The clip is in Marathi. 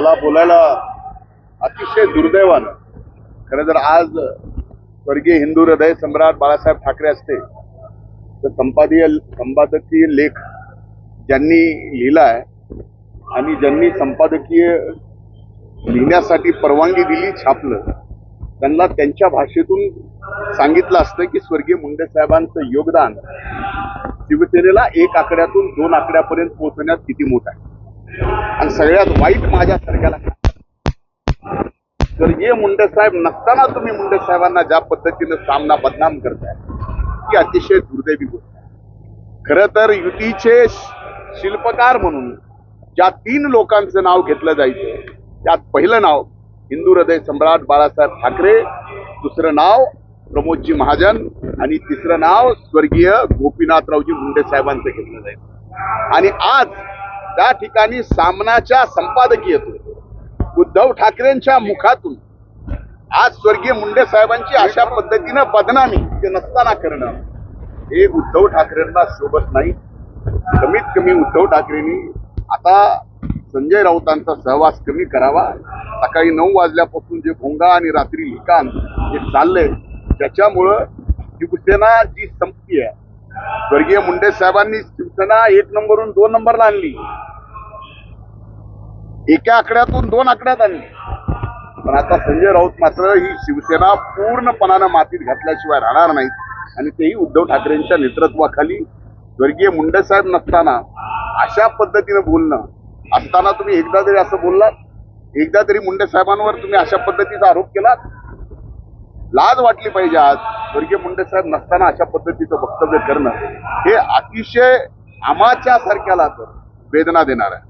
मला बोलायला अतिशय दुर्दैवानं. खरं तर आज स्वर्गीय हिंदू हृदय सम्राट बाळासाहेब ठाकरे असते. तर संपादकीय संपादकीय लेख ज्यांनी लिहिला आहे आणि ज्यांनी संपादकीय लिहिण्यासाठी परवानगी दिली छापलं त्यांना त्यांच्या भाषेतून सांगितलं असतं की स्वर्गीय मुंडे साहेबांचं योगदान शिवसेनेला एक आकड्यातून दोन आकड्यापर्यंत पोहोचण्यात किती मोठं आहे. आणि सगळ्यात वाईट माझ्यासारख्याला स्वर्गीय मुंडे साहेब नसताना तुम्ही मुंडे साहेबांना ज्या पद्धतीनं सामना बदनाम करताय ती अतिशय दुर्दैवी गोष्ट आहे. खर तर युतीचे शिल्पकार म्हणून ज्या तीन लोकांचं नाव घेतलं जायचं त्यात पहिलं नाव हिंदू हृदय सम्राट बाळासाहेब ठाकरे दुसरं नाव प्रमोदजी महाजन आणि तिसरं नाव स्वर्गीय गोपीनाथरावजी मुंडे साहेबांचं घेतलं जायचं. आणि आज त्या ठिकाणी सामनाच्या संपादकीयतून उद्धव ठाकरेंच्या मुखातून. आज स्वर्गीय मुंडे साहेबांची अशा पद्धतीनं बदनामी ते नसताना करणं हे उद्धव ठाकरेंना शोभत नाही. कमीत कमी उद्धव ठाकरेंनी आता संजय राऊतांचा सहवास कमी करावा. सकाळी नऊ वाजल्यापासून जे भोंगा आणि रात्री लिखाण जे चाललंय त्याच्यामुळं शिवसेना जी संपती आहे स्वर्गीय मुंडे साहेबांनी शिवसेना एक नंबरहून दोन नंबरला आणली. एका आकड्यातून दोन आकड्यात आणली पण आता संजय राऊत मात्र ही शिवसेना पूर्णपणानं मातीत घातल्याशिवाय राहणार नाहीत आणि तेही उद्धव ठाकरेंच्या नेतृत्वाखाली स्वर्गीय मुंडेसाहेब नसताना अशा पद्धतीनं बोलणं असताना तुम्ही एकदा तरी असं बोललात एकदा तरी मुंडे साहेबांवर तुम्ही अशा पद्धतीचा आरोप केलात? लाज वाटली पाहिजे आज स्वर्गीय मुंडेसाहेब नसताना अशा पद्धतीचं वक्तव्य करणं हे अतिशय आमाच्या सारख्याला तर वेदना देणार आहे.